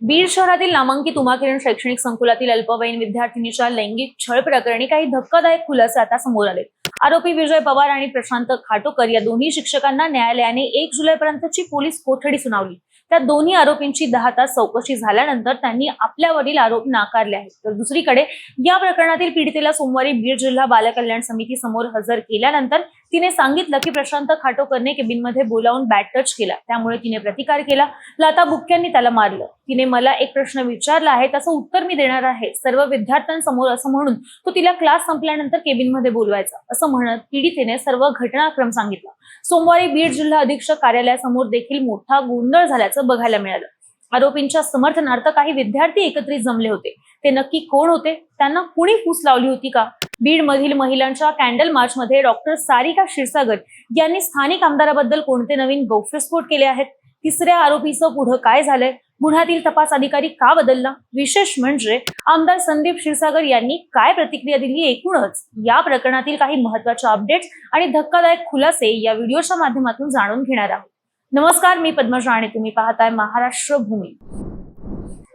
बीड शहरातील नामांकित उमाकिरण शैक्षणिक संकुलातील अल्पवयीन विद्यार्थिनीच्या लैंगिक छळ प्रकरणी काही धक्कादायक खुलासे आता समोर आले आरोपी विजय पवार आणि प्रशांत खाटोकर या दोन्ही शिक्षकांना न्यायालयाने एक जुलैपर्यंतची पोलीस कोठडी सुनावली. त्या दोन्ही आरोपींची दहा तास चौकशी झाल्यानंतर त्यांनी आपल्यावरील आरोप नाकारले आहेत. तर दुसरीकडे या प्रकरणातील पीडितेला सोमवारी बीड जिल्हा बालकल्याण समिती समोर हजर केल्यानंतर तिने सांगितलं की प्रशांत खाटोकरने केबिनमध्ये बोलावून बॅट टच केला. त्यामुळे तिने प्रतिकार केला. लता बुक्क्यांनी त्याला मारलं. तिने मला एक प्रश्न विचारला आहे त्याचं उत्तर मी देणार आहे. सर्व विद्यार्थ्यांसमोर असं म्हणून तो तिला क्लास संपल्यानंतर केबिनमध्ये बोलवायचा. असं म्हणत पीडितेने सर्व घटनाक्रम सांगितला. सोमवारी बीड जिल्हा अधीक्षक कार्यालयासमोर देखील मोठा गोंधळ झाल्याचं बघायला मिळालं. आरोपींच्या समर्थनार्थ काही विद्यार्थी एकत्रित जमले होते. ते नक्की कोण होते? त्यांना कुणी फूस लावली होती का? बीड मधील महिलांच्या कॅन्डल मार्च मध्ये डॉक्टर सारिका क्षीरसागर यांनी स्थानिक आमदाराबद्दल कोणते नवीन गौप्यस्फोट केले आहेत? तिसऱ्या आरोपीचं पुढं काय झालंय? गुन्ह्यातील तपास अधिकारी का बदलला? विशेष म्हणजे आमदार संदीप क्षीरसागर यांनी काय प्रतिक्रिया दिली एकूणच? या प्रकरणातील काही महत्त्वाच्या अपडेट्स आणि धक्कादायक खुलासे या व्हिडिओच्या माध्यमातून जाणून घेणार आहोत. नमस्कार मी पद्मजा आणि तुम्ही पाहताय महाराष्ट्र भूमी.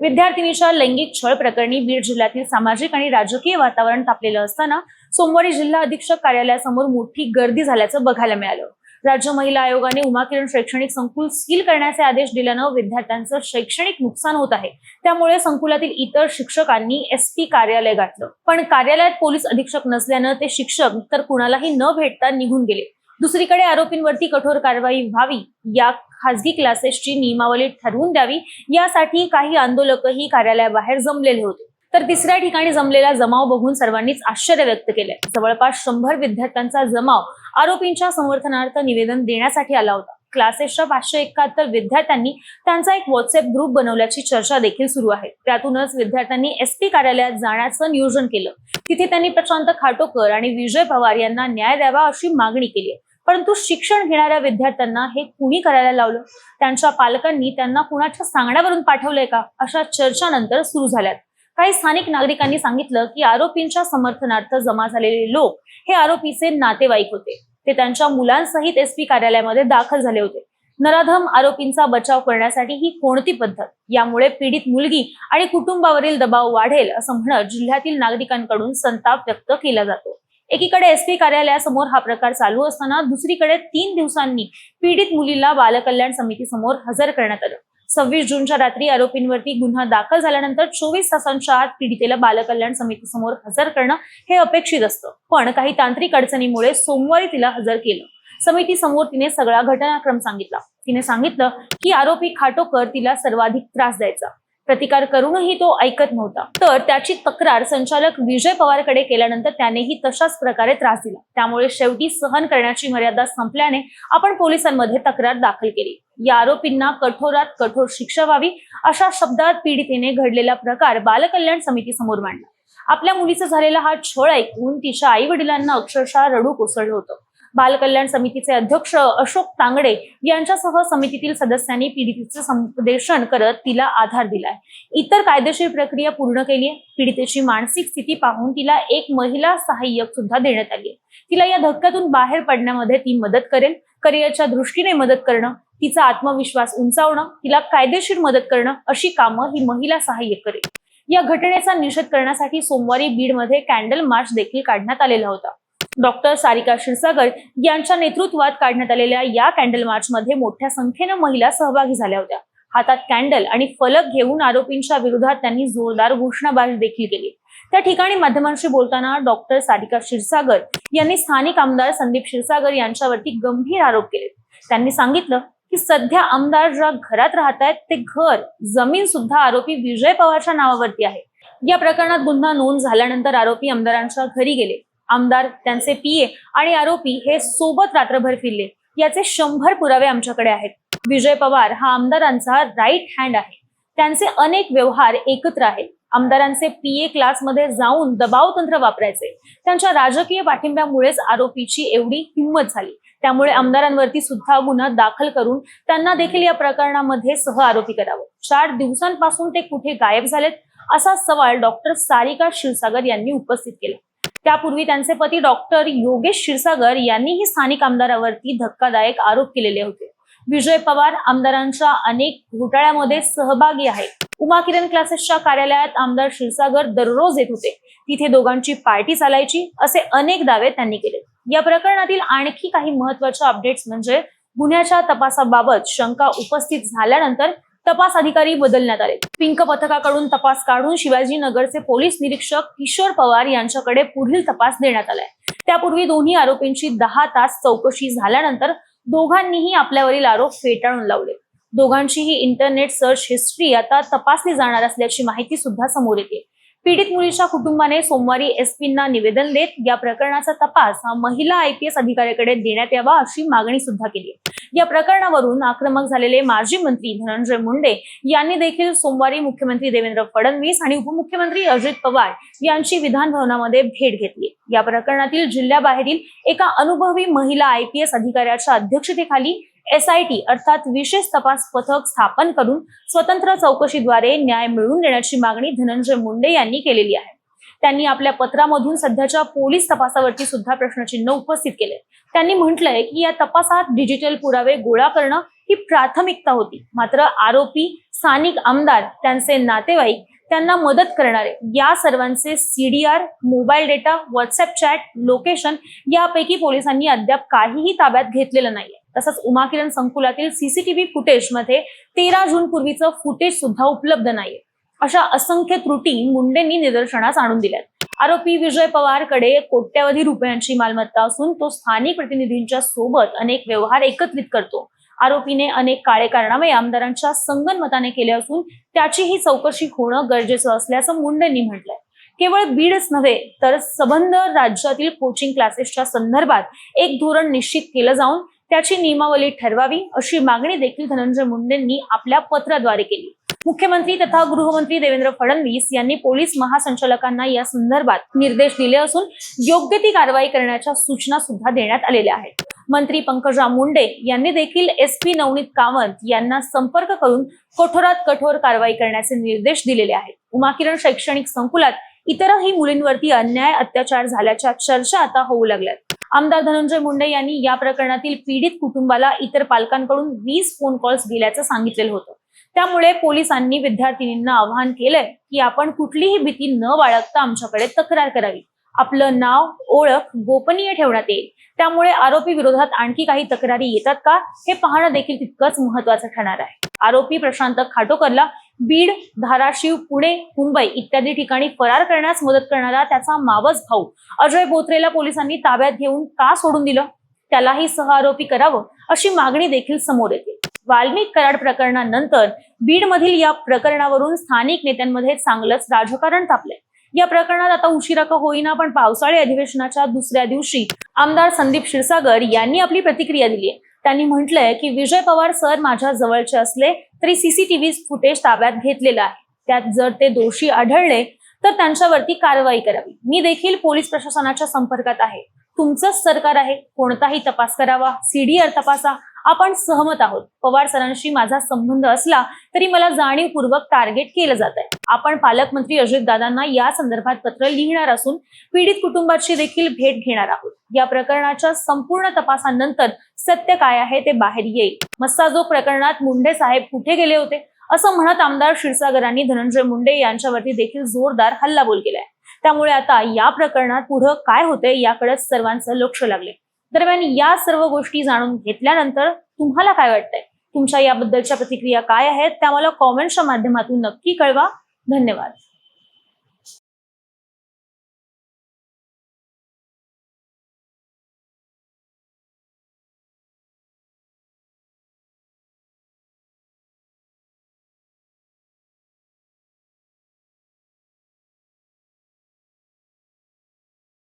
विद्यार्थिनीच्या लैंगिक छळ प्रकरणी बीड जिल्ह्यातील सामाजिक आणि राजकीय वातावरण तापलेलं असताना सोमवारी जिल्हा अधीक्षक कार्यालयासमोर मोठी गर्दी झाल्याचं बघायला मिळालं. राज्य महिला आयोगाने उमाकिरण शैक्षणिक संकुल सील करण्याचे आदेश दिल्यानं विद्यार्थ्यांचं शैक्षणिक नुकसान होत आहे. त्यामुळे संकुलातील इतर शिक्षकांनी एस पी कार्यालय गाठलं. पण कार्यालयात पोलीस अधीक्षक नसल्यानं ते शिक्षक तर कुणालाही न भेटता निघून गेले. दुसरीकडे आरोपींवरती कठोर कारवाई व्हावी या खासगी क्लासेसची नियमावली ठरवून द्यावी. यासाठी काही आंदोलकही कार्यालयाबाहेर जमलेले होते. तर तिसऱ्या ठिकाणी जमलेला जमाव बघून सर्वांनीच आश्चर्य व्यक्त केलंय जवळपास शंभर विद्यार्थ्यांचा जमाव आरोपींच्या समर्थनार्थ निवेदन देण्यासाठी आला होता. क्लासेसच्या पाचशे एकाहत्तर विद्यार्थ्यांनी त्यांचा एक व्हॉट्सअप ग्रुप बनवल्याची चर्चा देखील सुरू आहे. त्यातूनच विद्यार्थ्यांनी एस पी कार्यालयात जाण्याचं नियोजन केलं. तिथे त्यांनी प्रशांत खाटोकर आणि विजय पवार यांना न्याय द्यावा अशी मागणी केली आहे. परंतु शिक्षण घेणाऱ्या विद्यार्थ्यांना हे कुणी करायला लावलं? त्यांच्या पालकांनी त्यांना कुणाच्या सांगण्यावरून पाठवलंय का? अशा चर्चानंतर सुरू झाल्यात. काही स्थानिक नागरिकांनी सांगितलं की आरोपींच्या समर्थनार्थ जमा झालेले लोक हे आरोपीचे नातेवाईक होते. ते त्यांच्या मुलांसहित एस पी कार्यालयामध्ये दाखल झाले होते. नराधम आरोपींचा बचाव करण्यासाठी ही कोणती पद्धत? यामुळे पीडित मुलगी आणि कुटुंबावरील दबाव वाढेल असं म्हणत जिल्ह्यातील नागरिकांकडून संताप व्यक्त केला जातो. एकीकडे एस पी कार्यालयासमोर हा प्रकार चालू असताना दुसरीकडे तीन दिवसांनी पीडित मुलीला बालकल्याण समितीसमोर हजर करण्यात आलं. सव्वीस जूनच्या रात्री आरोपींवरती गुन्हा दाखल झाल्यानंतर चोवीस तासांच्या आत पीडितेला बालकल्याण समितीसमोर हजर करणं हे अपेक्षित असतं. पण काही तांत्रिक अडचणीमुळे सोमवारी तिला हजर केलं. समितीसमोर तिने सगळा घटनाक्रम सांगितला. तिने सांगितलं की आरोपी खाटोकर तिला सर्वाधिक त्रास द्यायचा. प्रतिकार करूनही तो ऐकत नव्हता. तर त्याची तक्रार संचालक विजय पवारकडे केल्यानंतर त्यानेही तशाच प्रकारे त्रास दिला. त्यामुळे शेवटी सहन करण्याची मर्यादा संपल्याने आपण पोलिसांमध्ये तक्रार दाखल केली. या आरोपींना कठोरात कठोर शिक्षा व्हावी अशा शब्दात पीडितेने घडलेला प्रकार बालकल्याण समिती समोर मांडला. आपल्या मुलीचा झालेला हा छळ ऐकून तिच्या आई वडिलांना अक्षरशः रडू कोसळलं होतं. बालकल्याण समितीचे अध्यक्ष अशोक तांगडे यांच्यासह समितीतील सदस्यांनी पीडितेचे संप्रेषण करत तिला आधार दिलाय. इतर कायदेशीर प्रक्रिया पूर्ण केली आहे. पीडितेची मानसिक स्थिती पाहून तिला एक महिला सहाय्यक सुद्धा देण्यात आली आहे. तिला या धक्क्यातून बाहेर पडण्यामध्ये ती मदत करेल. करिअरच्या दृष्टीने मदत करणं तिचा आत्मविश्वास उंचावणं तिला कायदेशीर मदत करणं अशी कामं ही महिला सहाय्यक करेल. या घटनेचा निषेध करण्यासाठी सोमवारी बीडमध्ये कॅन्डल मार्च देखील काढण्यात आलेला होता. डॉक्टर सारिका क्षीरसागर यांच्या नेतृत्वात काढण्यात आलेल्या या कॅन्डल मार्चमध्ये मोठ्या संख्येनं महिला सहभागी झाल्या होत्या. हातात कॅन्डल आणि फलक घेऊन आरोपींच्या विरोधात त्यांनी जोरदार घोषणाबाजी देखील केली. त्या ठिकाणी माध्यमांशी बोलताना डॉक्टर सारिका क्षीरसागर यांनी स्थानिक आमदार संदीप क्षीरसागर यांच्यावरती गंभीर आरोप केले. त्यांनी सांगितलं की सध्या आमदार ज्या घरात राहत आहेत ते घर जमीन सुद्धा आरोपी विजय पवारच्या नावावरती आहे. या प्रकरणात गुन्हा नोंद झाल्यानंतर आरोपी आमदारांच्या घरी गेले. आमदार त्यांचे पीए आणि आरोपी हे सोबत रात्रभर फिरले. याचे शंभर पुरावे आमच्याकडे आहेत. विजय पवार हा आमदारांचा राईट हँड आहे. त्यांचे अनेक व्यवहार एकत्र आहेत. आमदारांचे पीए क्लासमध्ये जाऊन दबाव तंत्र वापरायचे. त्यांच्या राजकीय पाठिंब्यामुळेच आरोपीची एवढी हिंमत झाली. त्यामुळे आमदारांवरती सुद्धा गुन्हा दाखल करून त्यांना देखील या प्रकरणामध्ये सह आरोपी करावं. चार दिवसांपासून ते कुठे गायब झालेत असा सवाल डॉक्टर सारिका क्षीरसागर यांनी उपस्थित केला. त्यापूर्वी त्यांचे पती डॉक्टर योगेश क्षीरसागर यांनीही स्थानिक आमदारावरती धक्कादायक आरोप केलेले होते. विजय पवार आमदारांच्या अनेक घोटाळ्यामध्ये सहभागी आहेत. उमा किरण क्लासेसच्या कार्यालयात आमदार क्षीरसागर दररोज येत होते. तिथे दोघांची पार्टी चालायची असे अनेक दावे त्यांनी केले. या प्रकरणातील आणखी काही महत्त्वाच्या अपडेट्स म्हणजे गुन्ह्याच्या तपासाबाबत शंका उपस्थित झाल्यानंतर तपास अधिकारी बदलण्यात आले. पिंक पथकाकडून तपास काढून शिवाजीनगरचे पोलीस निरीक्षक किशोर पवार यांच्याकडे पुढील तपास देण्यात आलाय. त्यापूर्वी दोन्ही आरोपींची दहा तास चौकशी झाल्यानंतर दोघांनीही आपल्यावरील आरोप फेटाळून लावले. दोघांचीही इंटरनेट सर्च हिस्ट्री आता तपासली जाणार असल्याची माहिती सुद्धा समोर येते. पीडित मुलीच्या कुटुंबाने सोमवारी एसपींना निवेदन देत या प्रकरणाचा तपास हा महिला आयपीएस अधिकाऱ्याकडे देण्यात यावा अशी मागणी सुद्धा केली या प्रकरणावरून आक्रमक झालेले माजी मंत्री धनंजय मुंडे यांनी देखील सोमवारी मुख्यमंत्री देवेंद्र फडणवीस आणि उपमुख्यमंत्री अजित पवार यांची विधान भवनामध्ये भेट घेतली. या प्रकरणातील जिल्ह्याबाहेरील एका अनुभवी महिला आयपीएस अधिकाऱ्याच्या अध्यक्षतेखाली एसआयटी अर्थात विशेष तपास पथक स्थापन करून स्वतंत्र चौकशीद्वारे न्याय मिळवून देण्याची मागणी धनंजय मुंडे यांनी केलेली आहे. त्यांनी आपल्या पत्रामधून सध्याच्या पोलीस तपासावरती सुद्धा प्रश्नचिन्ह उपस्थित केले. त्यांनी म्हटलंय की या तपासात डिजिटल पुरावे गोळा करणं ही प्राथमिकता होती. मात्र आरोपी स्थानिक आमदार त्यांचे नातेवाईक त्यांना मदत करणारे या सर्वांचे CDR mobile data WhatsApp chat location यापैकी पोलिसांनी अद्याप काहीही ताब्यात घेतलेलं नाहीये. तसंच उमा किरण संकुलातील सीसीटीव्ही फुटेजमध्ये तेरा जून पूर्वीचं फुटेज सुद्धा उपलब्ध नाहीये. अशा असंख्य त्रुटी मुंडेंनी निदर्शनास आणून दिल्यात. आरोपी विजय पवारकडे कोट्यावधी कोट्यवधी रुपयांची मालमत्ता असून तो स्थानिक प्रतिनिधींच्या सोबत अनेक व्यवहार एकत्रित करतो. आरोपीने अनेक काळे कारणामुळे आमदारांच्या संगनमताने केले असून त्याचीही चौकशी होणं गरजेचं असल्याचं मुंडेंनी म्हटलंय. केवळ बीडच नव्हे तर सबंध राज्यातील कोचिंग क्लासेसच्या संदर्भात एक धोरण निश्चित केलं जाऊन त्याची नियमावली ठरवावी अशी मागणी देखील धनंजय मुंडेंनी आपल्या पत्राद्वारे केली. मुख्यमंत्री तथा गृहमंत्री देवेंद्र फडणवीस यांनी पोलीस महासंचालकांना या संदर्भात निर्देश दिले असून योग्य ती कारवाई करण्याच्या सूचना सुद्धा देण्यात आलेल्या आहेत. मंत्री पंकजा मुंडे यांनी देखील एस पी नवनीत कामत यांना संपर्क करून कठोरात कठोर कारवाई करण्याचे निर्देश दिलेले आहेत. उमाकिरण शैक्षणिक संकुलात इतरही मुलींवरती अन्याय अत्याचार झाल्याच्या चर्चा आता होऊ लागल्यात. आमदार धनंजय मुंडे यांनी या प्रकरणातील पीडित कुटुंबाला इतर पालकांकडून वीस फोन कॉल्स दिल्याचं सांगितलेलं होतं. त्यामुळे पोलिसांनी विद्यार्थिनींना आवाहन केलंय की आपण कुठलीही भीती न बाळगता आमच्याकडे तक्रार करावी. आपलं नाव ओळख गोपनीय ठेवण्यात येईल. त्यामुळे आरोपी विरोधात आणखी काही तक्रारी येतात का? हे पाहणं देखील तितकंच महत्वाचं ठरणार आहे. आरोपी प्रशांत खाटोकरला बीड धाराशिव पुणे मुंबई इत्यादी ठिकाणी फरार करण्यास मदत करणारा त्याचा मावस भाऊ अजय बोत्रेला पोलिसांनी ताब्यात घेऊन का सोडून दिलं? त्यालाही सहआरोपी करावं अशी मागणी देखील समोर येते. वाल्मिक कराड प्रकरणानंतर बीड मधील या प्रकरणावरून स्थानिक नेत्यांमध्ये चांगलंच राजकारण तापलंय. या प्रकरणात आता उशिरा का होईना पण पावसाळी अधिवेशनाच्या दुसऱ्या दिवशी आमदार संदीप क्षीरसागर यांनी आपली प्रतिक्रिया दिली आहे. त्यांनी म्हटलंय की विजय पवार सर माझ्या जवळचे असले तरी सीसीटीव्ही फुटेज ताब्यात घेतलेलं आहे. त्यात जर ते दोषी आढळले तर त्यांच्यावरती कारवाई करावी. मी देखील पोलीस प्रशासनाच्या संपर्कात आहे. तुमचंच सरकार आहे. कोणताही तपास करावा. सीडीआर तपासा. आपण सहमत आहोत. पवार सरांशी माझा संबंध असला तरी मला जाणीवपूर्वक टार्गेट केलं जात आहे आपण पालकमंत्री अजित दादांना या संदर्भात पत्र लिहिणार असून पीडित कुटुंबाची देखील भेट घेणार आहोत. या प्रकरणाच्या संपूर्ण तपासानंतर सत्य काय आहे ते बाहेर येईल. मस्साजो प्रकरणात मुंडे साहेब कुठे गेले होते? असं म्हणत आमदार क्षीरसागरांनी धनंजय मुंडे यांच्यावरती देखील जोरदार हल्लाबोल केलाय. त्यामुळे आता या प्रकरणात पुढं काय होते याकडे सर्वांचं लक्ष लागले दरम्यान या सर्व गोष्टी जाणून घेतल्यानंतर तुम्हाला काय वाटतंय? तुमच्या याबद्दलच्या प्रतिक्रिया काय आहेत? त्या मला कॉमेंटच्या माध्यमातून नक्की कळवा. धन्यवाद.